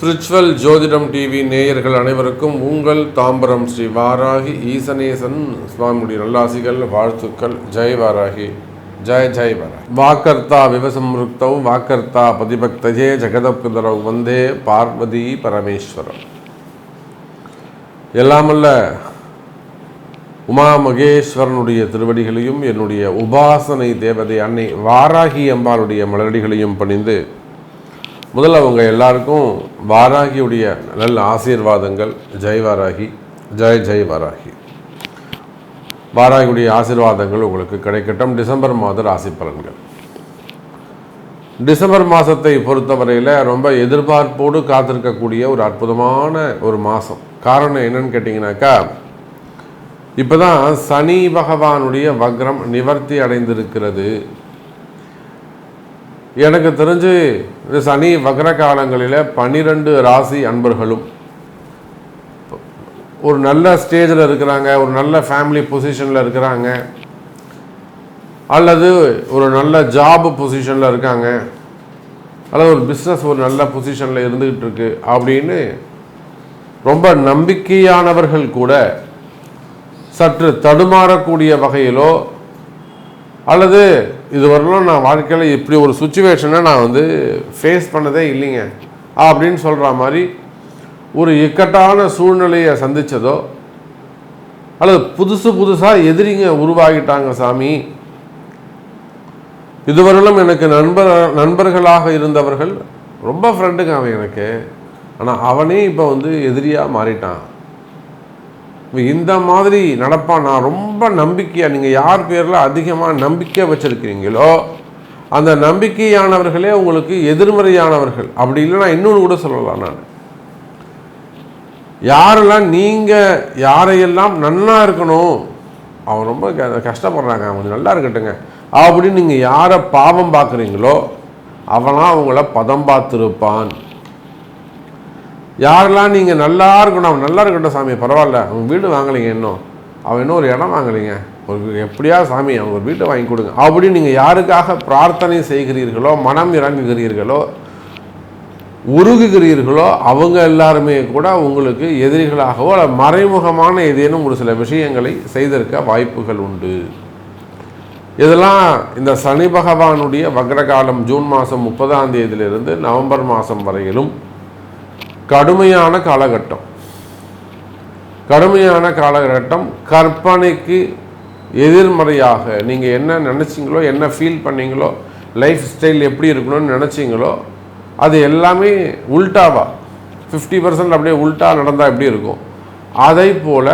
Spiritual ஜோதிடம் TV நேயர்கள் அனைவருக்கும் உங்கள் தாம்பரம் ஸ்ரீ வாராகி ஈசனேசன் சுவாமியுடைய நல்லாசிகள் வாழ்த்துக்கள். ஜெய் வாராகி. ஜெய் ஜெய் வாராகி. வாக்கர்த்தா விவசம்ருக்தௌ வாக்கர்த்தா பதிபக்தஜே ஜெகதப்பிதரவ் வந்தே பார்வதி பரமேஸ்வரம் எல்லாமல்ல உமா மகேஸ்வரனுடைய திருவடிகளையும் என்னுடைய உபாசனை தேவதை அன்னை வாராகி அம்பாளுடைய மலரடிகளையும் பணிந்து முதல்ல அவங்க எல்லாருக்கும் வாராகியுடைய நல்ல ஆசீர்வாதங்கள். ஜெய் வாராகி ஜெய் ஜெய் வாராகி. வாராகியுடைய ஆசீர்வாதங்கள் உங்களுக்கு கிடைக்கட்டும். டிசம்பர் மாத ராசி பலன்கள். டிசம்பர் மாதத்தை பொறுத்தவரையில் ரொம்ப எதிர்பார்ப்போடு காத்திருக்கக்கூடிய ஒரு அற்புதமான ஒரு மாதம் காரணம் என்னன்னு கேட்டிங்கனாக்கா இப்போ தான் சனி பகவானுடைய வக்ரம் நிவர்த்தி அடைந்திருக்கிறது. எனக்கு தெரிஞ்சு இந்த சனி வக்ர காலங்களில் பன்னிரெண்டு ராசி அன்பர்களும் ஒரு நல்ல ஸ்டேஜில் இருக்கிறாங்க ஒரு நல்ல ஃபேமிலி பொசிஷனில் இருக்கிறாங்க அல்லது ஒரு நல்ல ஜாப் பொசிஷனில் இருக்காங்க அல்லது ஒரு பிஸ்னஸ் ஒரு நல்ல பொசிஷனில் இருந்துக்கிட்டு இருக்கு அப்படின்னு ரொம்ப நம்பிக்கையானவர்கள் கூட சற்று தடுமாறக்கூடிய வகையிலோ அல்லது இதுவரையிலும் நான் வாழ்க்கையில் இப்படி ஒரு சுச்சுவேஷனை நான் வந்து ஃபேஸ் பண்ணதே இல்லைங்க. அப்படின்னு சொல்கிற மாதிரி ஒரு இக்கட்டான சூழ்நிலையை சந்தித்ததோ அல்லது புதுசு புதுசாக எதிரிங்க உருவாகிட்டாங்க சாமி. இதுவரையிலும் எனக்கு நண்பர் நண்பர்களாக இருந்தவர்கள் ரொம்ப ஃப்ரெண்டுங்க அவன் எனக்கு. ஆனால் அவனே இப்போ வந்து எதிரியாக மாறிட்டான். இந்த மாதிரி நடப்பான் நான் ரொம்ப நம்பிக்கையாக நீங்கள் யார் பேரில் அதிகமாக நம்பிக்கை வச்சுருக்கிறீங்களோ அந்த நம்பிக்கையானவர்களே உங்களுக்கு எதிர்மறையானவர்கள். அப்படி இல்லைன்னா இன்னொன்று கூட சொல்லலாம் நான். யாரெல்லாம் நீங்கள் யாரையெல்லாம் நன்னா இருக்கணும் அவன் ரொம்ப கஷ்டப்படுறாங்க அவன் நல்லா இருக்கட்டுங்க அப்படின்னு நீங்கள் யாரை பாவம் பார்க்குறீங்களோ அவனாக அவங்கள பதம் பார்த்துருப்பான். யாரெல்லாம் நீங்கள் நல்லா இருக்கணும் அவன் நல்லா இருக்கட்டும் சாமி பரவாயில்ல. அவன் வீடு வாங்கலைங்க இன்னும். அவன் இன்னும் ஒரு இடம் வாங்கலைங்க. ஒரு எப்படியா சாமி அவங்க ஒரு வீட்டை வாங்கி கொடுங்க. அப்படி நீங்கள் யாருக்காக பிரார்த்தனை செய்கிறீர்களோ மனம் இறங்குகிறீர்களோ உருகுகிறீர்களோ அவங்க எல்லாருமே கூட உங்களுக்கு எதிரிகளாகவோ அல்ல மறைமுகமான ஏதேனும் ஒரு சில விஷயங்களை செய்திருக்க வாய்ப்புகள் உண்டு. இதெல்லாம் இந்த சனி பகவானுடைய வக்ரகாலம் ஜூன் மாதம் முப்பதாம் தேதியிலிருந்து நவம்பர் மாதம் வரையிலும் கடுமையான காலகட்டம். கடுமையான காலகட்டம். கற்பனைக்கு எதிர்மறையாக நீங்கள் என்ன நினச்சிங்களோ என்ன ஃபீல் பண்ணீங்களோ லைஃப் ஸ்டைல் எப்படி இருக்கணும்னு நினச்சிங்களோ அது எல்லாமே உல்டாவா? ஃபிஃப்டி பர்சன்ட் அப்படியே உல்ட்டா நடந்தால் எப்படி இருக்கும்? அதை போல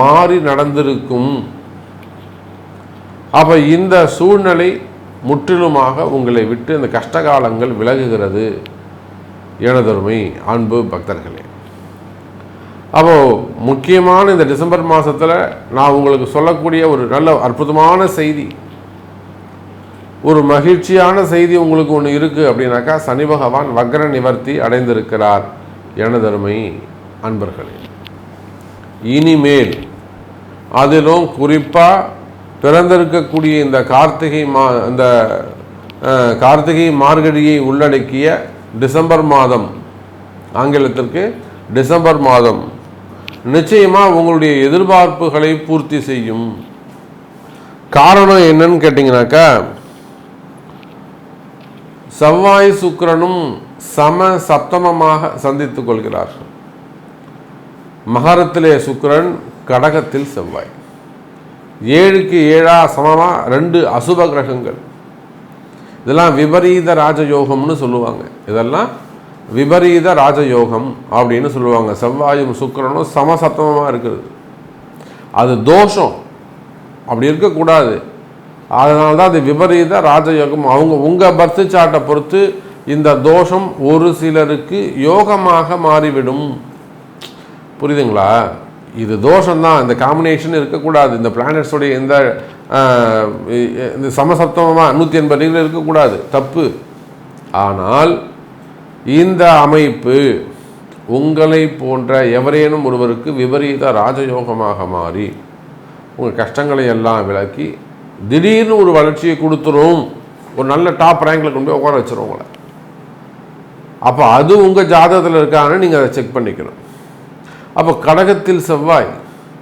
மாறி நடந்திருக்கும். அப்போ இந்த சூழ்நிலை முற்றிலுமாக உங்களை விட்டு இந்த கஷ்டகாலங்கள் விலகுகிறது. எனதருமை அன்பு பக்தர்களே. அப்போது முக்கியமான இந்த டிசம்பர் மாதத்தில் நான் உங்களுக்கு சொல்லக்கூடிய ஒரு நல்ல அற்புதமான செய்தி. ஒரு மகிழ்ச்சியான செய்தி உங்களுக்கு ஒன்று இருக்குது அப்படின்னாக்கா சனி பகவான் வக்ர நிவர்த்தி அடைந்திருக்கிறார். எனதருமை அன்பர்களே. இனிமேல் அதிலும் குறிப்பாக பிறந்திருக்கக்கூடிய இந்த கார்த்திகை மா இந்த கார்த்திகை மார்கழியை உள்ளடக்கிய டிசம்பர் மாதம். ஆங்கிலத்திற்கு டிசம்பர் மாதம். நிச்சயமாக உங்களுடைய எதிர்பார்ப்புகளை பூர்த்தி செய்யும். காரணம் என்னன்னு கேட்டிங்கனாக்கா செவ்வாய் சுக்கரனும் சம சப்தமமாக சந்தித்துக் கொள்கிறார்கள் மகரத்திலே சுக்கரன் கடகத்தில் செவ்வாய். ஏழுக்கு ஏழா சமமாக ரெண்டு அசுப கிரகங்கள். இதெல்லாம் விபரீத ராஜயோகம்னு சொல்லுவாங்க. இதெல்லாம் விபரீத ராஜயோகம் அப்படின்னு சொல்லுவாங்க. செவ்வாயும் சுக்கரனும் சமசத்தமமாக இருக்குது. அது தோஷம். அப்படி இருக்கக்கூடாது. அதனால தான் அது விபரீத ராஜயோகம். அவங்க உங்கள் பர்த்து சாட்டை பொறுத்து இந்த தோஷம் ஒரு சிலருக்கு யோகமாக மாறிவிடும். புரியுதுங்களா? இது தோஷம்தான். இந்த காம்பினேஷன் இருக்கக்கூடாது. இந்த பிளானட்ஸோடைய இந்த இந்த சமசப்தமமாக நூற்றி எண்பது டிகிரி இருக்கக்கூடாது. தப்பு. ஆனால் இந்த அமைப்பு உங்களை போன்ற எவரேனும் ஒருவருக்கு விபரீத ராஜயோகமாக மாறி உங்கள் கஷ்டங்களை எல்லாம் விளக்கி திடீர்னு ஒரு வளர்ச்சியை கொடுத்துரும். ஒரு நல்ல டாப் ரேங்கில் கொண்டு போய் உட்கார வச்சிரும் உங்களை. அப்போ அது உங்கள் ஜாதகத்தில் இருக்கான்னு நீங்கள் அதை செக் பண்ணிக்கணும். அப்போ கடகத்தில் செவ்வாய்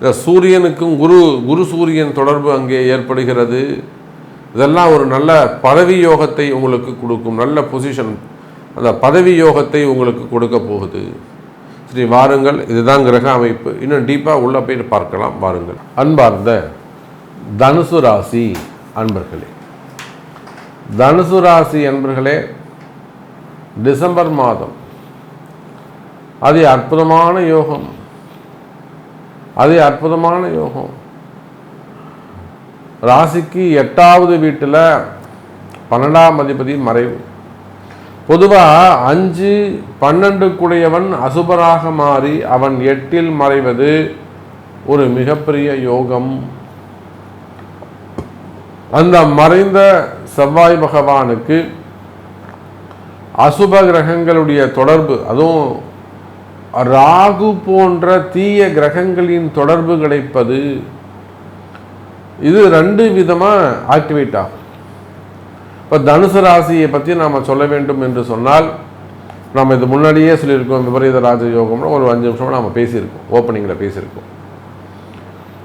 இந்த சூரியனுக்கும் குரு குரு சூரியன் தொடர்பு அங்கே ஏற்படுகிறது. இதெல்லாம் ஒரு நல்ல பதவி யோகத்தை உங்களுக்கு கொடுக்கும் நல்ல பொசிஷன் அந்த பதவி யோகத்தை உங்களுக்கு கொடுக்க போகுது. சரி வாருங்கள் இதுதான் கிரக அமைப்பு. இன்னும் டீப்பாக உள்ளே போயிட்டு பார்க்கலாம் வாருங்கள். அன்பார்ந்த தனுசு ராசி அன்பர்களே. தனுசு ராசி அன்பர்களே டிசம்பர் மாதம். அது அற்புதமான யோகம். அது அற்புதமான யோகம். ராசிக்கு எட்டாவது வீட்டில் பன்னெண்டாம் அதிபதி மறைவு. பொதுவாக அஞ்சு பன்னெண்டு கூடையவன் அசுபராக மாறி அவன் எட்டில் மறைவது ஒரு மிகப்பெரிய யோகம். அந்த மறைந்த செவ்வாய் பகவானுக்கு அசுப கிரகங்களுடைய தொடர்பு அதுவும் ராகு போன்ற தீய கிரகங்களின் தொடர்பு கிடைப்பது இது ரெண்டு விதமாக ஆக்டிவேட் ஆகும். இப்போ தனுசு ராசியை பற்றி நாம் சொல்ல வேண்டும் என்று சொன்னால் நம்ம இது முன்னாடியே சொல்லியிருக்கோம் விபரீத ராஜயோகம்னு ஒரு அஞ்சு நிமிஷமாக நம்ம பேசியிருக்கோம் ஓப்பனிங்கில் பேசியிருக்கோம்.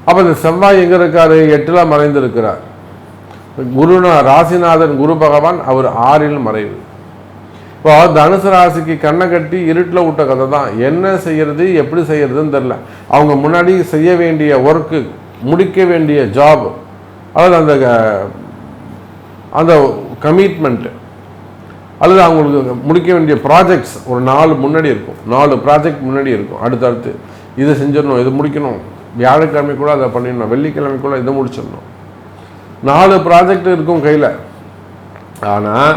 அப்போ இந்த செவ்வாய் எங்கே இருக்கார்? எட்டில் மறைந்திருக்கிறார். குருநா ராசிநாதன் குரு பகவான் அவர் ஆறில் மறைவு. இப்போ தனுசு ராசிக்கு கண்ணை கட்டி இருட்டில் விட்ட கதை தான். என்ன செய்யறது எப்படி செய்யறதுன்னு தெரில அவங்க முன்னாடி செய்ய வேண்டிய ஒர்க்கு முடிக்க வேண்டிய ஜாப் அதாவது அந்த அந்த கமிட்மெண்ட்டு அல்லது அவங்களுக்கு முடிக்க வேண்டிய ப்ராஜெக்ட்ஸ் ஒரு நாலு முன்னாடி இருக்கும். நாலு ப்ராஜெக்ட் முன்னாடி இருக்கும். அடுத்தடுத்து இதை செஞ்சிடணும் இது முடிக்கணும். வியாழக்கிழமை கூட அதை பண்ணிடணும். வெள்ளிக்கிழமை கூட இதை முடிச்சிடணும். நாலு ப்ராஜெக்ட் இருக்கும் கையில். ஆனால்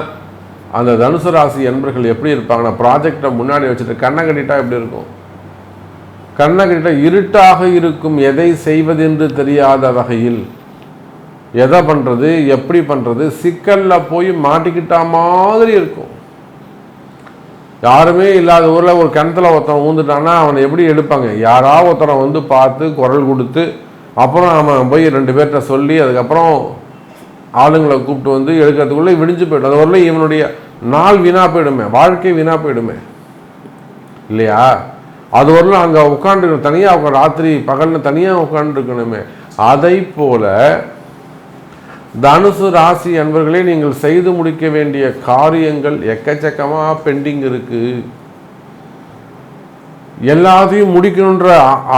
அந்த தனுசு ராசி என்பர்கள் எப்படி இருப்பாங்கன்னா ப்ராஜெக்டை முன்னாடி வச்சுட்டு கண்ணை கட்டிட்டா எப்படி இருக்கும்? கண்ணை கட்டிட்டா இருட்டாக இருக்கும். எதை செய்வதென்று தெரியாத வகையில். எதை பண்ணுறது எப்படி பண்ணுறது சிக்கலில் போய் மாட்டிக்கிட்டா மாதிரி இருக்கும். யாருமே இல்லாத ஊரில் ஒரு கிணத்துல ஒருத்தன் ஊந்துட்டான்னா அவனை எப்படி எடுப்பாங்க? யாராவது ஒருத்தனை வந்து பார்த்து குரல் கொடுத்து அப்புறம் அவன் போய் ரெண்டு பேர்கிட்ட சொல்லி அதுக்கப்புறம் ஆளுங்களை கூப்பிட்டு வந்து எடுக்கிறதுக்குள்ளே விடிஞ்சு போயிடும். அது வரல இவனுடைய நாள் வீணாக போயிடுமே வாழ்க்கை வீணாக போயிடுமே. இல்லையா? அது வரலாம் அங்கே உட்காந்துருக்கணும் தனியாக உட்காந்து ராத்திரி பகலில் தனியாக உட்காந்துருக்கணுமே அதை போல தனுசு ராசி அன்பர்களே நீங்கள் செய்து முடிக்க வேண்டிய காரியங்கள் எக்கச்சக்கமாக பெண்டிங் இருக்கு. எல்லாத்தையும் முடிக்கணுன்ற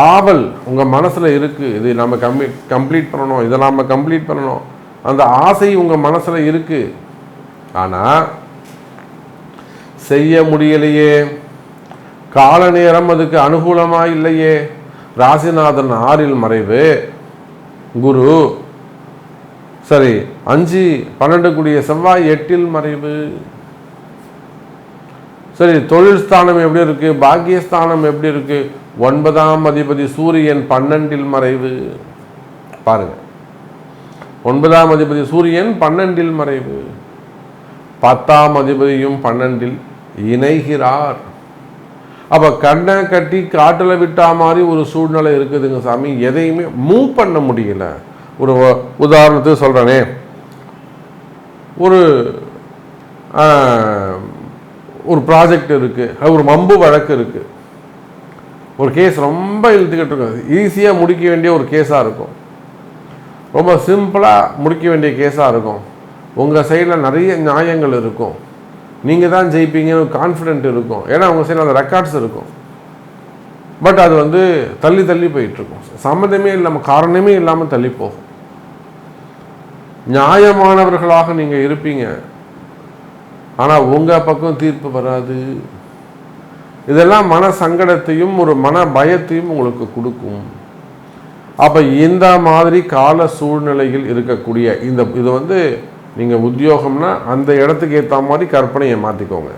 ஆவல் உங்கள் மனசில் இருக்குது இது நம்ம கம்மி கம்ப்ளீட் பண்ணணும் இதை நாம் கம்ப்ளீட் பண்ணணும். அந்த ஆசை உங்கள் மனசில் இருக்குது ஆனால் செய்ய முடியலையே. கால நேரம் அதுக்கு அனுகூலமாக இல்லையே. ராசிநாதன் ஆறில் மறைவு. குரு சரி அஞ்சு பன்னெண்டு கூடிய செவ்வாய் எட்டில் மறைவு. சரி தொழில் ஸ்தானம் எப்படி இருக்கு? பாக்கியஸ்தானம் எப்படி இருக்கு? ஒன்பதாம் அதிபதி சூரியன் பன்னெண்டில் மறைவு. பாருங்கள் ஒன்பதாம் அதிபதி சூரியன் பன்னெண்டில் மறைவு. பத்தாம் அதிபதியும் பன்னெண்டில் இணைகிறார். அப்போ கண்ணை கட்டி காட்டில் விட்டா மாதிரி ஒரு சூழ்நிலை இருக்குதுங்க சாமி. எதையுமே மூவ் பண்ண முடியல. ஒரு உதாரணத்துக்கு சொல்கிறேனே ஒரு ஒரு ப்ராஜெக்ட் இருக்குது ஒரு மம்பு வழக்கு இருக்குது ஒரு கேஸ் ரொம்ப இழுத்துக்கிட்டு இருக்கும் ஈஸியாக முடிக்க வேண்டிய ஒரு கேஸாக இருக்கும். ரொம்ப சிம்பிளாக முடிக்க வேண்டிய கேஸாக இருக்கும். உங்கள் சைடில் நிறைய நியாயங்கள் இருக்கும். நீங்கள் தான் ஜெயிப்பீங்கன்னு கான்ஃபிடென்ட் இருக்கும். ஏன்னா உங்கள் சைடில் அந்த ரெக்கார்ட்ஸ் இருக்கும். பட் அது வந்து தள்ளி தள்ளி போயிட்டுருக்கும். சம்மந்தமே இல்லாமல் காரணமே இல்லாமல் தள்ளி போகும். நியாயமானவர்களாக நீங்கள் இருப்பீங்க. ஆனால் உங்கள் பக்கம் தீர்ப்பு வராது. இதெல்லாம் மன சங்கடத்தையும் ஒரு மன பயத்தையும் உங்களுக்கு கொடுக்கும். அப்போ இந்த மாதிரி கால சூழ்நிலையில் இருக்கக்கூடிய இந்த இது வந்து நீங்கள் உத்தியோகம்னா அந்த இடத்துக்கு ஏற்ற மாதிரி கற்பனையை மாற்றிக்கோங்க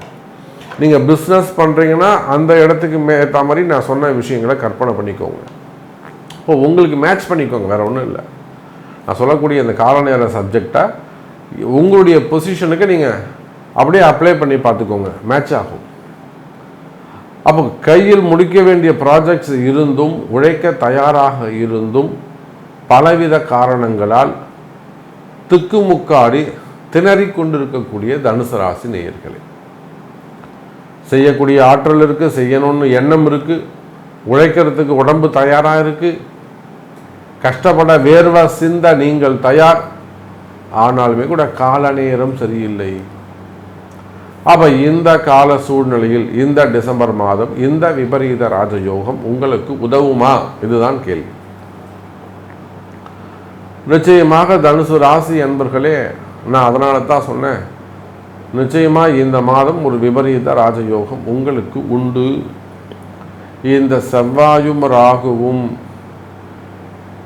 நீங்கள் பிஸ்னஸ் பண்ணுறீங்கன்னா அந்த இடத்துக்கு மே ஏற்ற மாதிரி நான் சொன்ன விஷயங்களை கற்பனை பண்ணிக்கோங்க. இப்போ உங்களுக்கு மேட்ச் பண்ணிக்கோங்க வேறு ஒன்றும் இல்லை. நான் சொல்லக்கூடிய இந்த கால நேர உங்களுடைய பொசிஷனுக்கு நீங்கள் அப்படியே அப்ளை பண்ணி பார்த்துக்கோங்க. மேட்ச் ஆகும். அப்போ கையில் முடிக்க வேண்டிய ப்ராஜெக்ட்ஸ் இருந்தும் உழைக்க தயாராக இருந்தும் பலவித காரணங்களால் திக்குமுக்காடி திணறி கொண்டிருக்கக்கூடிய தனுசு ராசி நேயர்களே. செய்யக்கூடிய ஆற்றல் இருக்குது செய்யணும்னு எண்ணம் இருக்குது உழைக்கிறதுக்கு உடம்பு தயாராக இருக்குது கஷ்டப்பட வேர்வை சிந்த நீங்கள் தயார் ஆனாலுமே கூட கால நேரம் சரியில்லை. அப்போ இந்த கால சூழ்நிலையில் இந்த டிசம்பர் மாதம் இந்த விபரீத ராஜயோகம் உங்களுக்கு உதவுமா? இதுதான் கேள்வி. நிச்சயமாக தனுசு ராசி என்பர்களே நான் அதனால தான் சொன்னேன். நிச்சயமாக இந்த மாதம் ஒரு விபரீத ராஜயோகம் உங்களுக்கு உண்டு. இந்த செவ்வாயும் ராகுவும்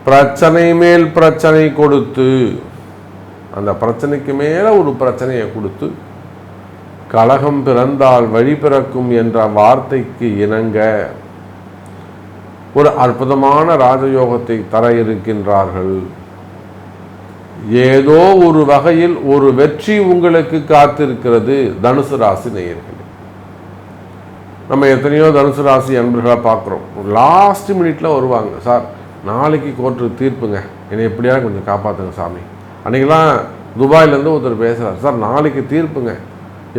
பிரச்சனை மேல் பிரச்சனை கொடுத்து அந்த பிரச்சனைக்கு மேலே ஒரு பிரச்சனையை கொடுத்து கலகம் பிறந்தால் வழி பிறக்கும் என்ற வார்த்தைக்கு இணங்க ஒரு அற்புதமான ராஜயோகத்தை தர இருக்கின்றார்கள். ஏதோ ஒரு வகையில் ஒரு வெற்றி உங்களுக்கு காத்திருக்கிறது தனுசு ராசி நேயர்களே. நம்ம எத்தனையோ தனுசு ராசி அன்பர்களாக பார்க்குறோம். லாஸ்ட் மினிட்ல வருவாங்க. சார் நாளைக்கு கோர்ட்டு தீர்ப்புங்க. என்னை எப்படியாவது கொஞ்சம் காப்பாற்றுங்க சாமி. அன்றைக்கெல்லாம் துபாயிலேருந்து ஒருத்தர் பேசுகிறார் சார் நாளைக்கு தீர்ப்புங்க.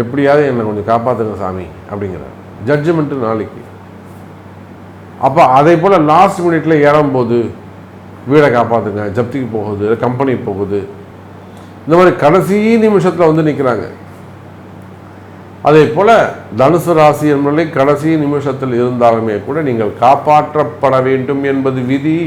எப்படியாவது என்னை கொஞ்சம் காப்பாற்றுங்க சாமி அப்படிங்கிறார். ஜட்ஜ்மெண்ட்டு நாளைக்கு. அப்போ அதே போல் லாஸ்ட் மினிட்ல ஏறும்போது வீடை காப்பாற்றுங்க ஜப்திக்கு போகுது கம்பெனி போகுது. இந்த மாதிரி கடைசி நிமிஷத்தில் வந்து நிற்கிறாங்க அதே போல் தனுசு ராசி என்பதை கடைசி நிமிஷத்தில் இருந்தாலுமே கூட நீங்கள் காப்பாற்றப்பட வேண்டும் என்பது விதி.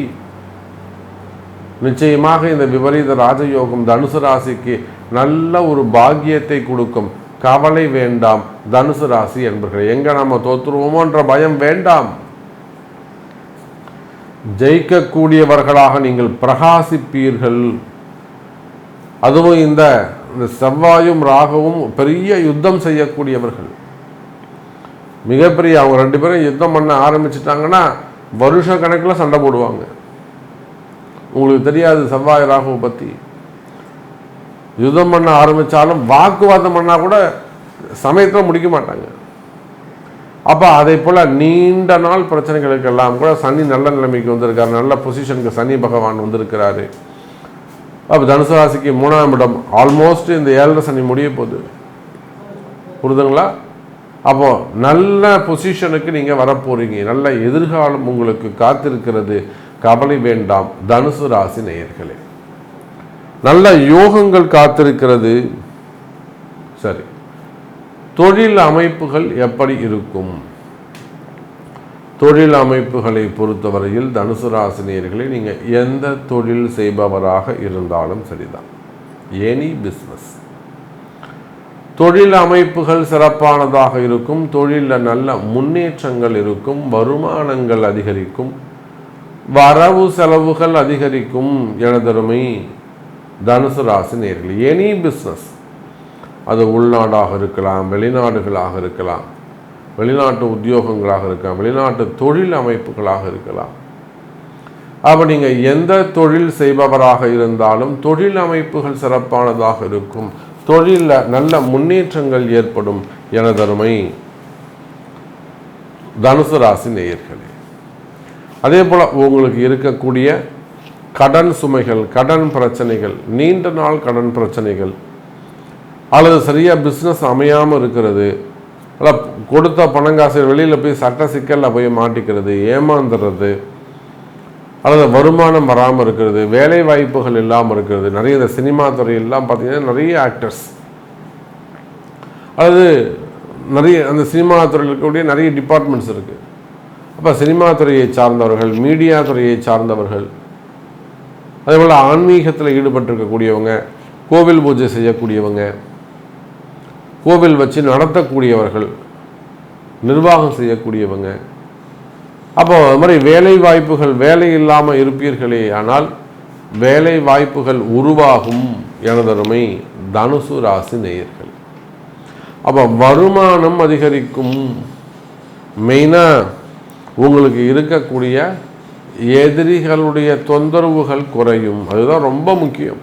நிச்சயமாக இந்த விபரீத ராஜயோகம் தனுசு ராசிக்கு நல்ல ஒரு பாக்கியத்தை கொடுக்கும். கவலை வேண்டாம் தனுசு ராசி என்பர்கள். எங்க நம்ம தோற்றுருவோமோன்ற பயம் வேண்டாம். ஜெயிக்கக்கூடியவர்களாக நீங்கள் பிரகாசிப்பீர்கள். அதுவும் இந்த இந்த செவ்வாயும் ராகவும் பெரிய யுத்தம் செய்யக்கூடியவர்கள். மிகப்பெரிய அவங்க ரெண்டு பேரும் யுத்தம் பண்ண ஆரம்பிச்சிட்டாங்கன்னா வருஷ கணக்கில் சண்டை போடுவாங்க. உங்களுக்கு தெரியாது செவ்வாய் ராகுவை பற்றி யுத்தம் பண்ண ஆரம்பித்தாலும் வாக்குவாதம் பண்ணால் கூட சமயத்தில் முடிக்க மாட்டாங்க. அப்போ அதே போல் நீண்ட நாள் பிரச்சனைகளுக்கெல்லாம் கூட சனி நல்ல நிலைமைக்கு வந்திருக்காரு. நல்ல பொசிஷனுக்கு சனி பகவான் வந்திருக்கிறாரு. அப்போ தனுசு ராசிக்கு மூணாம் இடம். ஆல்மோஸ்ட் இந்த ஏழரை சனி முடிய போகுது. புரிதுங்களா? அப்போ நல்ல பொசிஷனுக்கு நீங்கள் வரப்போறீங்க. நல்ல எதிர்காலம் உங்களுக்கு காத்திருக்கிறது. கவலை வேண்டாம். தனுசு ராசி நேயர்களே. நல்ல யோகங்கள் காத்திருக்கிறது. சரி. தொழில் அமைப்புகள் எப்படி இருக்கும்? தொழில் அமைப்புகளை பொறுத்தவரையில் தனுசு ராசினியர்களை நீங்கள் எந்த தொழில் செய்பவராக இருந்தாலும் சரிதான். எனி பிஸ்னஸ் தொழில் அமைப்புகள் சிறப்பானதாக இருக்கும். தொழிலில் நல்ல முன்னேற்றங்கள் இருக்கும். வருமானங்கள் அதிகரிக்கும். வரவு செலவுகள் அதிகரிக்கும். எனதருமை தனுசு ராசி நேர்கள் எனி பிஸ்னஸ் அது உள்நாடாக இருக்கலாம் வெளிநாடுகளாக இருக்கலாம். வெளிநாட்டு உத்தியோகங்களாக இருக்கலாம் வெளிநாட்டு தொழில் அமைப்புகளாக இருக்கலாம். அப்போ நீங்கள் எந்த தொழில் செய்பவராக இருந்தாலும் தொழில் அமைப்புகள் சிறப்பானதாக இருக்கும். தொழிலில் நல்ல முன்னேற்றங்கள் ஏற்படும் எனதருமை தனுசு ராசி நேயர்களே. அதே போல் உங்களுக்கு இருக்கக்கூடிய கடன் சுமைகள் கடன் பிரச்சனைகள் நீண்ட நாள் கடன் பிரச்சனைகள் அல்லது சரியாக பிஸ்னஸ் அமையாமல் இருக்கிறது அல்ல கொடுத்த பணங்காசை வெளியில் போய் சட்ட சிக்கலில் போய் மாட்டிக்கிறது ஏமாந்துடுறது அல்லது வருமானம் வராமல் இருக்கிறது வேலை வாய்ப்புகள் இல்லாமல் இருக்கிறது நிறைய இந்த சினிமா துறையெல்லாம் பார்த்தீங்கன்னா நிறைய ஆக்டர்ஸ் அல்லது நிறைய அந்த சினிமா துறையில் இருக்கக்கூடிய நிறைய டிபார்ட்மெண்ட்ஸ் இருக்குது அப்போ சினிமா துறையை சார்ந்தவர்கள் மீடியா துறையை சார்ந்தவர்கள் அதே போல் ஆன்மீகத்தில் ஈடுபட்டிருக்கக்கூடியவங்க கோவில் பூஜை செய்யக்கூடியவங்க கோவில் வச்சு நடத்தக்கூடியவர்கள் நிர்வாகம் செய்யக்கூடியவங்க. அப்போ அது மாதிரி வேலை வாய்ப்புகள் வேலை இல்லாமல் இருப்பீர்களே ஆனால் வேலை வாய்ப்புகள் உருவாகும் எனதருமை தனுசு ராசி நேயர்கள். அப்போ வருமானம் அதிகரிக்கும். மெயினாக உங்களுக்கு இருக்கக்கூடிய எதிரிகளுடைய தொந்தரவுகள் குறையும். அதுதான் ரொம்ப முக்கியம்.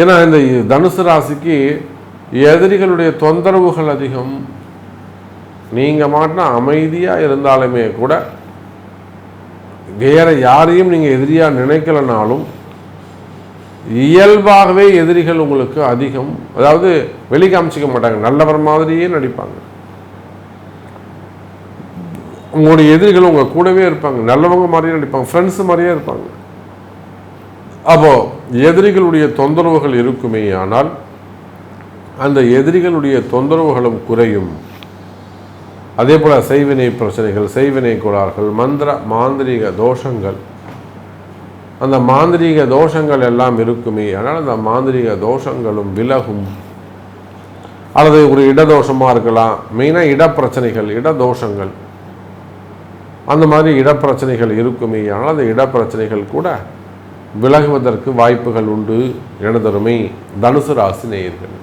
ஏன்னா இந்த தனுசு ராசிக்கு எதிரிகளுடைய தொந்தரவுகள் அதிகம். நீங்கள் மாட்டினா அமைதியாக இருந்தாலுமே கூட வேற யாரையும் நீங்கள் எதிரியாக நினைக்கலனாலும் இயல்பாகவே எதிரிகள் உங்களுக்கு அதிகம். அதாவது வெளி காமிச்சிக்க மாட்டாங்க. நல்லவர் மாதிரியே நடிப்பாங்க. உங்களுடைய எதிரிகள் உங்கள் கூடவே இருப்பாங்க. நல்லவங்க மாதிரியே நடிப்பாங்க. ஃப்ரெண்ட்ஸ் மாதிரியே இருப்பாங்க. அப்போ எதிரிகளுடைய தொந்தரவுகள் இருக்குமே ஆனால் அந்த எதிரிகளுடைய தொந்தரவுகளும் குறையும். அதே போல் செய்வினை பிரச்சனைகள் செய்வினை கோளாறுகள் மந்திர மாந்திரீக தோஷங்கள். அந்த மாந்திரீக தோஷங்கள் எல்லாம் இருக்குமே ஆனால் அந்த மாந்திரீக தோஷங்களும் விலகும். அல்லது ஒரு இடதோஷமாக இருக்கலாம். மெயினாக இடப்பிரச்சனைகள் இடதோஷங்கள் அந்த மாதிரி இடப்பிரச்சனைகள் இருக்குமே ஆனால் அந்த இடப்பிரச்சனைகள் கூட விலகுவதற்கு வாய்ப்புகள் உண்டு எனதருமை தனுசு ராசி நேயர்கள்.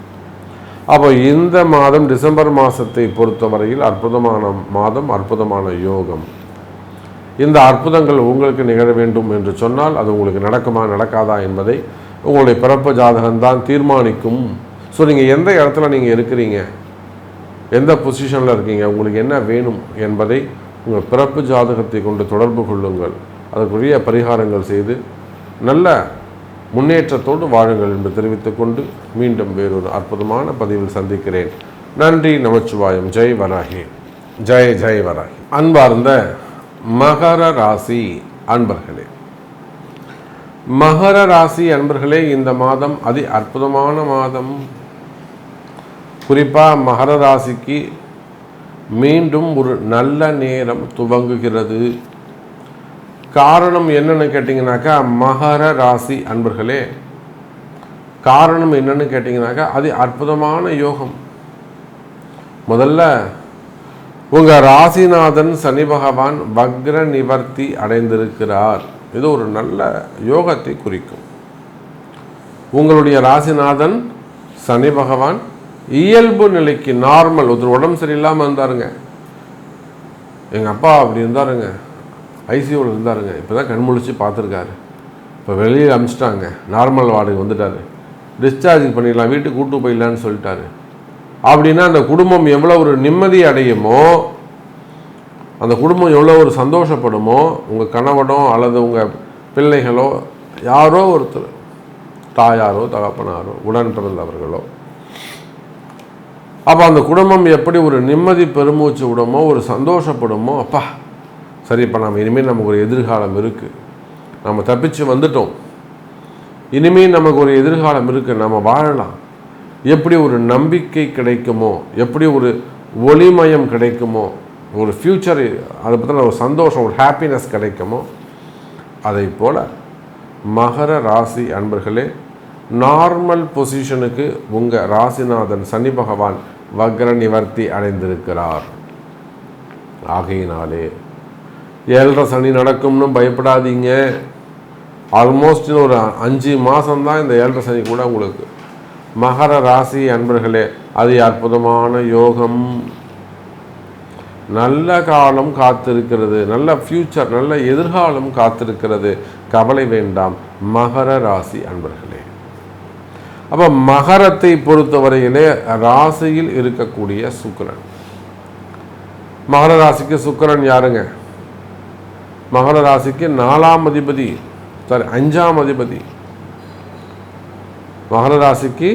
அப்போ இந்த மாதம் டிசம்பர் மாதத்தை பொறுத்தவரையில் அற்புதமான மாதம் அற்புதமான யோகம். இந்த அற்புதங்கள் உங்களுக்கு நிகழ வேண்டும் என்று சொன்னால் அது உங்களுக்கு நடக்குமா நடக்காதா என்பதை உங்களுடைய பிறப்பு ஜாதகம்தான் தீர்மானிக்கும். ஸோ நீங்கள் எந்த இடத்துல நீங்கள் இருக்கிறீங்க? எந்த பொசிஷனில் இருக்கீங்க? உங்களுக்கு என்ன வேணும் என்பதை உங்கள் பிறப்பு ஜாதகத்தை கொண்டு தொடர்பு கொள்ளுங்கள். அதற்குரிய பரிகாரங்கள் செய்து நல்ல முன்னேற்றத்தோடு வாழுங்கள் என்று தெரிவித்துக்கொண்டு மீண்டும் வேறொரு அற்புதமான பதிவில் சந்திக்கிறேன். நன்றி நமச்சிவாயம். ஜெய் வராகி. ஜெய் ஜெய் வராகி. அன்பார்ந்த மகர ராசி அன்பர்களே. மகர ராசி அன்பர்களே இந்த மாதம் அதி அற்புதமான மாதம். குறிப்பாக மகர ராசிக்கு மீண்டும் ஒரு நல்ல நேரம் துவங்குகிறது. காரணம் என்னன்னு கேட்டிங்கனாக்கா மகர ராசி அன்பர்களே காரணம் என்னன்னு கேட்டிங்கனாக்கா அது அற்புதமான யோகம். முதல்ல உங்கள் ராசிநாதன் சனி பகவான் வக்ர நிவர்த்தி அடைந்திருக்கிறார். இது ஒரு நல்ல யோகத்தை குறிக்கும். உங்களுடைய ராசிநாதன் சனி பகவான் இயல்பு நிலைக்கு நார்மல். ஒருத்தர் உடம்பு சரியில்லாமல் இருந்தாருங்க. எங்கள் அப்பா அப்படி இருந்தாருங்க. ஐசியூவில் இருந்தாருங்க. இப்போ தான் கண்முழிச்சு பார்த்துருக்காரு. இப்போ வெளியில் அனுப்பிச்சிட்டாங்க நார்மல் வார்டுக்கு வந்துட்டார். டிஸ்சார்ஜ் பண்ணிடலாம். வீட்டுக்கு கூட்டு போயிடலான்னு சொல்லிட்டாரு. அப்படின்னா அந்த குடும்பம் எவ்வளோ ஒரு நிம்மதி அடையுமோ அந்த குடும்பம் எவ்வளோ ஒரு சந்தோஷப்படுமோ உங்கள் கணவனோ அல்லது உங்கள் பிள்ளைகளோ யாரோ ஒருத்தர் தாயாரோ தகப்பனாரோ உடன் பிறந்தவர்களோ அப்போ அந்த குடும்பம் எப்படி ஒரு நிம்மதி பெருமூச்சு விடுமோ ஒரு சந்தோஷப்படுமோ அப்பா சரி இப்போ நம்ம இனிமேல் நமக்கு ஒரு எதிர்காலம் இருக்குது நம்ம தப்பிச்சு வந்துட்டோம். இனிமேல் நமக்கு ஒரு எதிர்காலம் இருக்குது நம்ம வாழலாம். எப்படி ஒரு நம்பிக்கை கிடைக்குமோ எப்படி ஒரு ஒளிமயம் கிடைக்குமோ ஒரு ஃப்யூச்சர் அதை பற்றின ஒரு சந்தோஷம் ஒரு ஹாப்பினஸ் கிடைக்குமோ அதை போல் மகர ராசி அன்பர்களே நார்மல் பொசிஷனுக்கு உங்கள் ராசிநாதன் சனி பகவான் வக்ர நிவர்த்தி அடைந்திருக்கிறார். ஆகையினாலே ஏழரை சனி நடக்கும்னு பயப்படாதீங்க. ஆல்மோஸ்ட் ஒரு அஞ்சு மாதம்தான் இந்த ஏழரை சனி கூட உங்களுக்கு. மகர ராசி அன்பர்களே அது அற்புதமான யோகம். நல்ல காலம் காத்திருக்கிறது நல்ல ஃப்யூச்சர் நல்ல எதிர்காலம் காத்திருக்கிறது. கவலை வேண்டாம் மகர ராசி அன்பர்களே. அப்போ மகரத்தை பொறுத்தவரையிலே ராசியில் இருக்கக்கூடிய சுக்கரன். மகர ராசிக்கு சுக்கிரன் யாருங்க? மகர ராசிக்கு நாலாம் அதிபதி சாரி அஞ்சாம் அதிபதி. மகர ராசிக்கு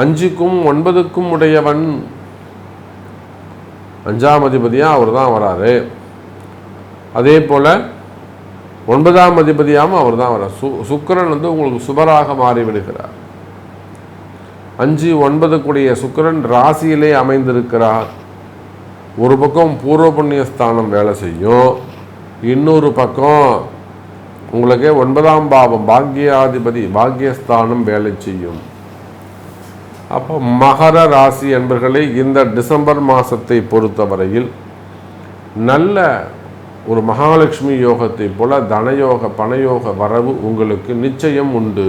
அஞ்சுக்கும் ஒன்பதுக்கும் உடையவன். அஞ்சாம் அதிபதியாக அவர் தான் வராரு. அதே போல் ஒன்பதாம் அதிபதியாகவும் அவர் தான் வரார். சு சுக்கிரன் வந்து உங்களுக்கு சுபராக மாறிவிடுகிறார். அஞ்சு ஒன்பது கூடிய சுக்கிரன் ராசியிலே அமைந்திருக்கிறார். ஒரு பக்கம் பூர்வ புண்ணிய ஸ்தானம் வேலை செய்யும். இன்னொரு பக்கம் உங்களுக்கு ஒன்பதாம் பாவம் பாக்கியாதிபதி பாக்கியஸ்தானம் வேலை செய்யும். அப்போ மகர ராசி என்பர்களே இந்த டிசம்பர் மாதத்தை பொறுத்தவரையில் நல்ல ஒரு மகாலட்சுமி யோகத்தை போல தனயோக பணயோக வரவு உங்களுக்கு நிச்சயம் உண்டு.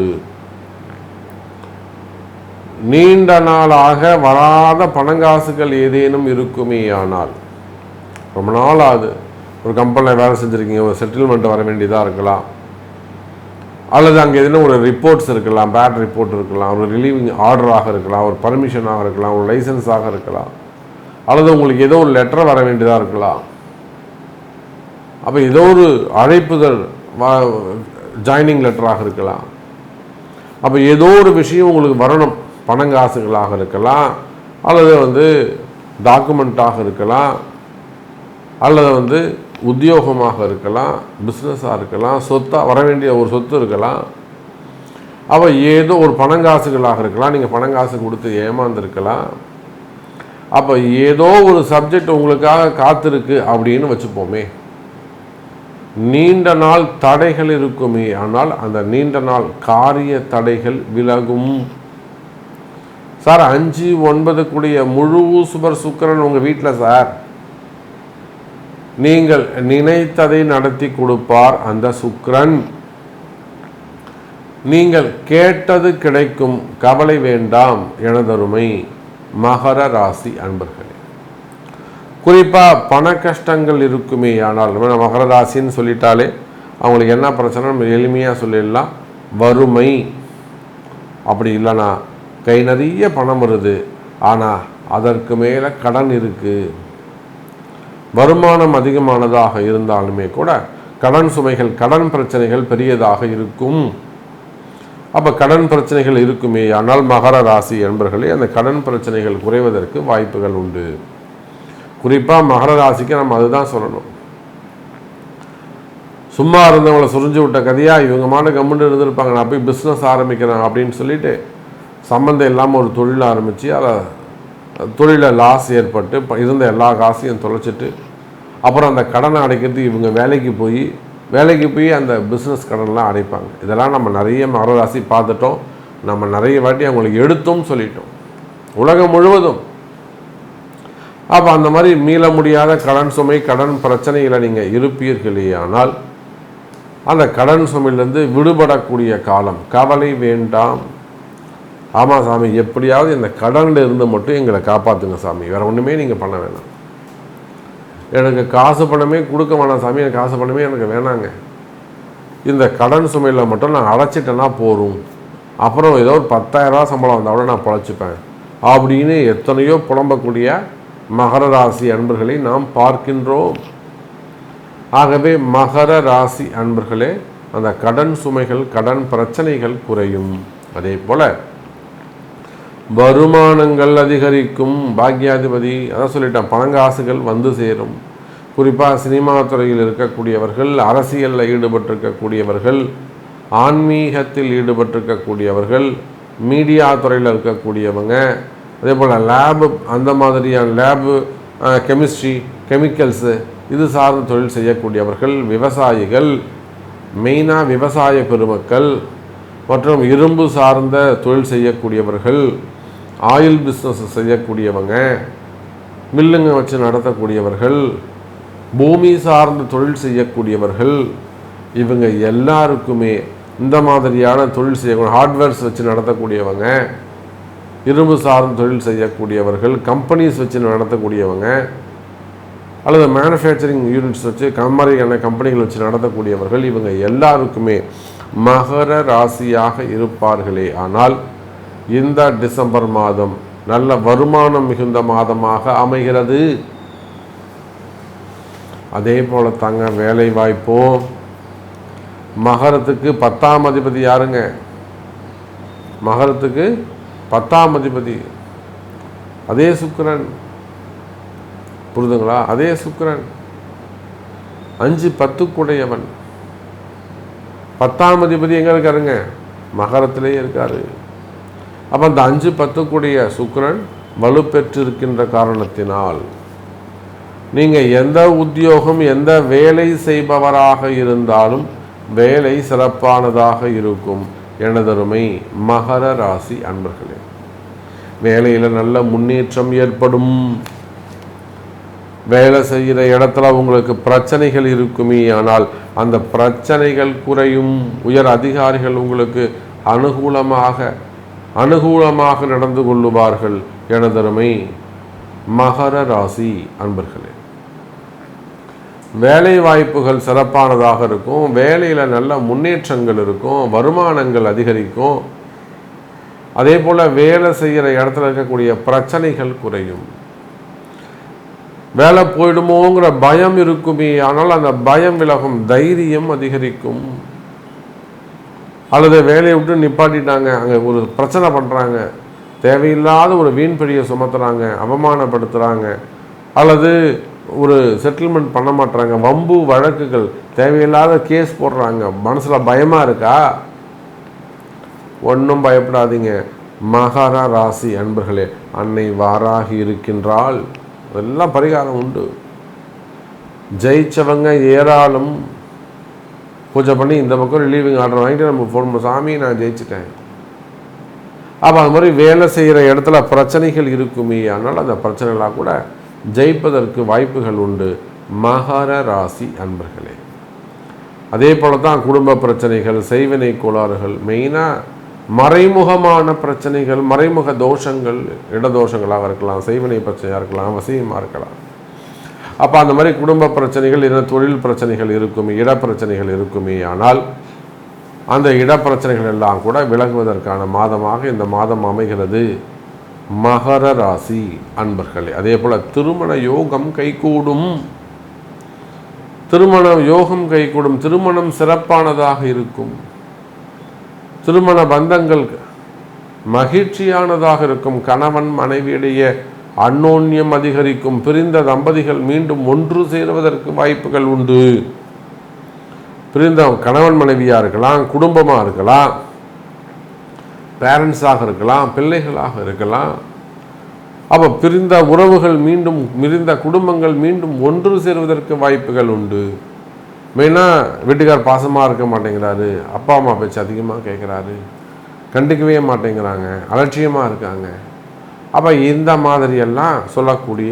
நீண்ட நாளாக வராத பணங்காசுகள் ஏதேனும் இருக்குமே ஆனால் ரொம்ப நாள் ஆகுது ஒரு கம்பெனியில் வேலை செஞ்சுருக்கீங்க ஒரு செட்டில்மெண்ட் வர வேண்டியதாக இருக்கலாம். அல்லது அங்கே எதுனா ஒரு ரிப்போர்ட்ஸ் இருக்கலாம் பேட் ரிப்போர்ட் இருக்கலாம் ஒரு ரிலீவிங் ஆர்டராக இருக்கலாம் ஒரு பர்மிஷனாக இருக்கலாம் ஒரு லைசன்ஸாக இருக்கலாம். அல்லது உங்களுக்கு ஏதோ ஒரு லெட்டர் வர வேண்டியதாக இருக்கலாம். அப்போ ஏதோ ஒரு அழைப்புதல் ஜாயினிங் லெட்டராக இருக்கலாம். அப்போ ஏதோ ஒரு விஷயம் உங்களுக்கு வரணும். பணங்காசுகளாக இருக்கலாம் அல்லது வந்து டாக்குமெண்ட்டாக இருக்கலாம் அல்லது வந்து உத்தியோகமாக இருக்கலாம் பிஸ்னஸாக இருக்கலாம் சொத்தாக வர வேண்டிய ஒரு சொத்து இருக்கலாம். அவள் ஏதோ ஒரு பணங்காசுகளாக இருக்கலாம். நீங்கள் பணங்காசு கொடுத்து ஏமாந்துருக்கலாம். அப்போ ஏதோ ஒரு சப்ஜெக்ட் உங்களுக்காக காத்திருக்கு அப்படின்னு வச்சுப்போமே. நீண்ட நாள் தடைகள் இருக்குமே. ஆனால் அந்த நீண்ட நாள் காரிய தடைகள் விலகும். சார் அஞ்சு ஒன்பது கூடிய முழு சுபர் சுக்கரன் உங்கள் வீட்டில் சார். நீங்கள் நினைத்ததை நடத்தி கொடுப்பார் அந்த சுக்கரன். நீங்கள் கேட்டது கிடைக்கும் கவலை வேண்டாம் எனதருமை மகர ராசி அன்பர்களே. குறிப்பாக பண கஷ்டங்கள் இருக்குமே ஆனால் மகர ராசின்னு சொல்லிட்டாலே அவங்களுக்கு என்ன பிரச்சனை நம்ம எளிமையாக சொல்லிடலாம். வறுமை. அப்படி இல்லைன்னா கை நிறைய பணம் வருது. ஆனால் அதற்கு மேலே கடன் இருக்குது வருமானம் அதிகமானதாக இருந்தாலுமே கூட கடன் சுமைகள் கடன் பிரச்சனைகள் பெரியதாக இருக்கும். அப்போ கடன் பிரச்சனைகள் இருக்குமே. ஆனால் மகர ராசி என்பர்களே அந்த கடன் பிரச்சனைகள் குறைவதற்கு வாய்ப்புகள் உண்டு. குறிப்பாக மகர ராசிக்கு நம்ம அதுதான் சொல்லணும். சும்மா இருந்தவங்களை சுரிஞ்சு விட்ட கதையா இவங்க மாட்டு கம்முன்னு இருந்திருப்பாங்க நான் போய் பிஸ்னஸ் ஆரம்பிக்கிறேன் அப்படின்னு சொல்லிட்டு சம்மந்தம் இல்லாமல் ஒரு தொழில் ஆரம்பித்து அதை தொழிலில் லாஸ் ஏற்பட்டு இப்போ இருந்த எல்லா காசையும் தொலைச்சிட்டு அப்புறம் அந்த கடனை அடைக்கிறதுக்கு இவங்க வேலைக்கு போய் வேலைக்கு போய் அந்த பிஸ்னஸ் கடன்லாம் அடைப்பாங்க. இதெல்லாம் நம்ம நிறைய மகராசி பார்த்துட்டோம். நம்ம நிறைய வாட்டி அவங்களுக்கு எடுத்தோம் சொல்லிட்டோம். உலகம் முழுவதும். அப்போ அந்த மாதிரி மீள முடியாத கடன் சுமை கடன் பிரச்சனைகளை நீங்கள் இருப்பீர்களே ஆனால் அந்த கடன் சுமையிலேருந்து விடுபடக்கூடிய காலம் கவலை வேண்டாம். ஆமாம் சாமி எப்படியாவது இந்த கடனில் இருந்து மட்டும் எங்களை காப்பாற்றுங்க சாமி. வேறு ஒன்றுமே நீங்கள் பண்ண வேணாம். எனக்கு காசு பணமே கொடுக்க வேணாம் சாமி. எனக்கு காசு பணமே எனக்கு வேணாங்க. இந்த கடன் சுமையில் மட்டும் நான் அடைச்சிட்டேன்னா போகும் அப்புறம் ஏதோ ஒரு பத்தாயிரரூவா சம்பளம் வந்தால் கூட நான் பழச்சிப்பேன். அப்படின்னு எத்தனையோ புலம்பக்கூடிய மகர ராசி அன்பர்களை நாம் பார்க்கின்றோம். ஆகவே மகர ராசி அன்பர்களே அந்த கடன் சுமைகள் கடன் பிரச்சனைகள் குறையும். அதே போல் வருமானங்கள் அதிகரிக்கும் பாக்யாதிபதி. அதான் சொல்லிட்டேன் பணங்காசுகள் வந்து சேரும். குறிப்பாக சினிமா துறையில் இருக்கக்கூடியவர்கள் அரசியலில் ஈடுபட்டிருக்கக்கூடியவர்கள் ஆன்மீகத்தில் ஈடுபட்டிருக்கக்கூடியவர்கள் மீடியா துறையில் இருக்கக்கூடியவங்க அதே போல் லேபு அந்த மாதிரியான லேபு கெமிஸ்ட்ரி கெமிக்கல்ஸு இது சார்ந்த தொழில் செய்யக்கூடியவர்கள் விவசாயிகள் மெயினாக விவசாய பெருமக்கள் மற்றும் இரும்பு சார்ந்த தொழில் செய்யக்கூடியவர்கள் ஆயில் பிஸ்னஸ் செய்யக்கூடியவங்க மில்லுங்க வச்சு நடத்தக்கூடியவர்கள் பூமி சார்ந்த தொழில் செய்யக்கூடியவர்கள் இவங்க எல்லாருக்குமே இந்த மாதிரியான தொழில் செய்யக்கூடிய ஹார்ட்வேர்ஸ் வச்சு நடத்தக்கூடியவங்க இரும்பு சார்ந்த தொழில் செய்யக்கூடியவர்கள் கம்பெனிஸ் வச்சு நடத்தக்கூடியவங்க அல்லது மேனுஃபேக்சரிங் யூனிட்ஸ் வச்சு கம்பெனியான கம்பெனிகள் வச்சு நடத்தக்கூடியவர்கள் இவங்க எல்லாருக்குமே மகர ராசியாக இருப்பார்களே. ஆனால் இந்த டிசம்பர் மாதம் நல்ல வருமானம் மிகுந்த மாதமாக அமைகிறது. அதே போல தாங்க வேலை வாய்ப்பும் மகரத்துக்கு பத்தாம் அதிபதி யாருங்க? மகரத்துக்கு பத்தாம் அதிபதி. அதே சுக்கரன். புரிதுங்களா? அதே சுக்கரன். அஞ்சு பத்துக்குடையவன். பத்தாம் அதிபதி எங்கே இருக்காருங்க? மகரத்திலேயே இருக்காரு. அப்போ அந்த அஞ்சு பத்துக்குடைய சுக்கரன் வலுப்பெற்றிருக்கின்ற காரணத்தினால் நீங்கள் எந்த உத்தியோகம் எந்த வேலை செய்பவராக இருந்தாலும் வேலை சிறப்பானதாக இருக்கும். எனதருமை மகர ராசி அன்பர்களே வேலையில் நல்ல முன்னேற்றம் ஏற்படும். வேலை செய்கிற இடத்துல உங்களுக்கு பிரச்சனைகள் இருக்குமே ஆனால் அந்த பிரச்சனைகள் குறையும். உயர் அதிகாரிகள் உங்களுக்கு அனுகூலமாக அனுகூலமாக நடந்து கொள்ளுவார்கள் எனதருமை மகர ராசி அன்பர்களே. வேலை வாய்ப்புகள் சிறப்பானதாக இருக்கும் வேலையில் நல்ல முன்னேற்றங்கள் இருக்கும் வருமானங்கள் அதிகரிக்கும். அதே போல் வேலை செய்கிற இடத்துல இருக்கக்கூடிய பிரச்சனைகள் குறையும். வேலை போயிடுமோங்கிற பயம் இருக்குமே ஆனால் அந்த பயம் விலகும் தைரியம் அதிகரிக்கும். அல்லது வேலையை விட்டு நிப்பாட்டிட்டாங்க. அங்கே ஒரு பிரச்சனை பண்ணுறாங்க தேவையில்லாத ஒரு வீண் பிடியை சுமத்துறாங்க அவமானப்படுத்துகிறாங்க அல்லது ஒரு செட்டில்மெண்ட் பண்ண மாட்டுறாங்க வம்பு வழக்குகள் தேவையில்லாத கேஸ் போடுறாங்க. மனசில் பயமாக இருக்கா? ஒன்றும் பயப்படாதீங்க. மகர ராசி அன்பர்களே அன்னை வாராகி இருக்கின்றால் அதெல்லாம் பரிகாரம் உண்டு. ஜெயிச்சவங்க ஏராளம். பூஜை பண்ணி இந்த பக்கம் ரிலீவிங் ஆர்டர் வாங்கிட்டு நம்ம ஃபோன் சாமி நான் ஜெயிச்சிட்டேன். அப்போ அது மாதிரி வேலை செய்கிற இடத்துல பிரச்சனைகள் இருக்குமே ஆனால் அந்த பிரச்சனைலாம் கூட ஜெயிப்பதற்கு வாய்ப்புகள் உண்டு. மகர ராசி அன்பர்களே அதே போல தான் குடும்ப பிரச்சனைகள் செய்வினை கோளாறுகள் மெயினாக மறைமுகமான பிரச்சனைகள் மறைமுக தோஷங்கள் இடதோஷங்களாக இருக்கலாம் செய்வினை பிரச்சனையாக இருக்கலாம் அவசியமாக இருக்கலாம். அப்போ அந்த மாதிரி குடும்ப பிரச்சனைகள் இல்லை தொழில் பிரச்சனைகள் இருக்குமே இடப்பிரச்சனைகள் இருக்குமே. ஆனால் அந்த இட பிரச்சனைகள் எல்லாம் கூட விலகுவதற்கான மாதமாக இந்த மாதம் அமைகிறது மகர ராசி அன்பர்களே. அதே போல் திருமண யோகம் கைகூடும். திருமண யோகம் கைகூடும். திருமணம் சிறப்பானதாக இருக்கும். திருமண பந்தங்கள் மகிழ்ச்சியானதாக இருக்கும். கணவன் மனைவியிடையே அன்னோன்யம் அதிகரிக்கும். பிரிந்த தம்பதிகள் மீண்டும் ஒன்று சேருவதற்கு வாய்ப்புகள் உண்டு. பிரிந்த கணவன் மனைவியாக இருக்கலாம் குடும்பமாக இருக்கலாம் பேரண்ட்ஸாக இருக்கலாம் பிள்ளைகளாக இருக்கலாம். அப்போ பிரிந்த உறவுகள் மீண்டும் மிரிந்த குடும்பங்கள் மீண்டும் ஒன்று சேருவதற்கு வாய்ப்புகள் உண்டு. மெயினாக வீட்டுக்கார் பாசமாக இருக்க மாட்டேங்கிறாரு. அப்பா அம்மா பேச்சு அதிகமாக கேட்குறாரு கண்டுக்கவே மாட்டேங்கிறாங்க. அலட்சியமாக இருக்காங்க. அப்போ இந்த மாதிரியெல்லாம் சொல்லக்கூடிய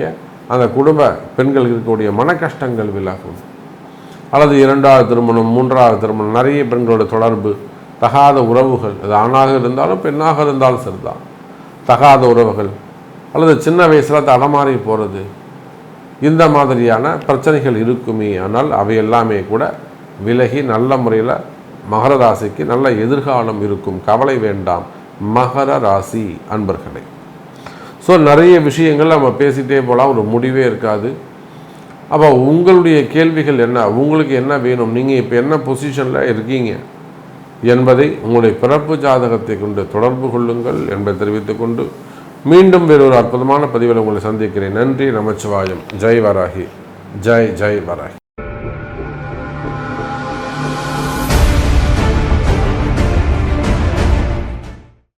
அந்த குடும்ப பெண்கள் இருக்கக்கூடிய மன கஷ்டங்கள் விலகும். அல்லது இரண்டாவது திருமணம் மூன்றாவது திருமணம் நிறைய பெண்களோட தொடர்பு தகாத உறவுகள் அது ஆணாக இருந்தாலும் பெண்ணாக இருந்தாலும் சரிதான். தகாத உறவுகள் அல்லது சின்ன வயசில் தடமாறி போகிறது இந்த மாதிரியான பிரச்சனைகள் இருக்குமே. ஆனால் அவை எல்லாமே கூட விலகி நல்ல முறையில் மகர ராசிக்கு நல்ல எதிர்காலம் இருக்கும். கவலை வேண்டாம். மகர ராசி அன்பர்களே. ஸோ நிறைய விஷயங்கள் நம்ம பேசிகிட்டே போகலாம் ஒரு முடிவே இருக்காது. அப்போ உங்களுடைய கேள்விகள் என்ன? உங்களுக்கு என்ன வேணும்? நீங்கள் இப்போ என்ன பொசிஷனில் இருக்கீங்க? என்பதை உங்களுடைய பிறப்பு ஜாதகத்தை கொண்டு தொடர்பு கொள்ளுங்கள் என்பதை தெரிவித்துக்கொண்டு மீண்டும் வேறொரு அற்புதமான பதிவில் உங்களை சந்திக்கிறேன். நன்றி நமச்சிவாயம். ஜெய் வராகி. ஜெய் ஜெய் வராகி.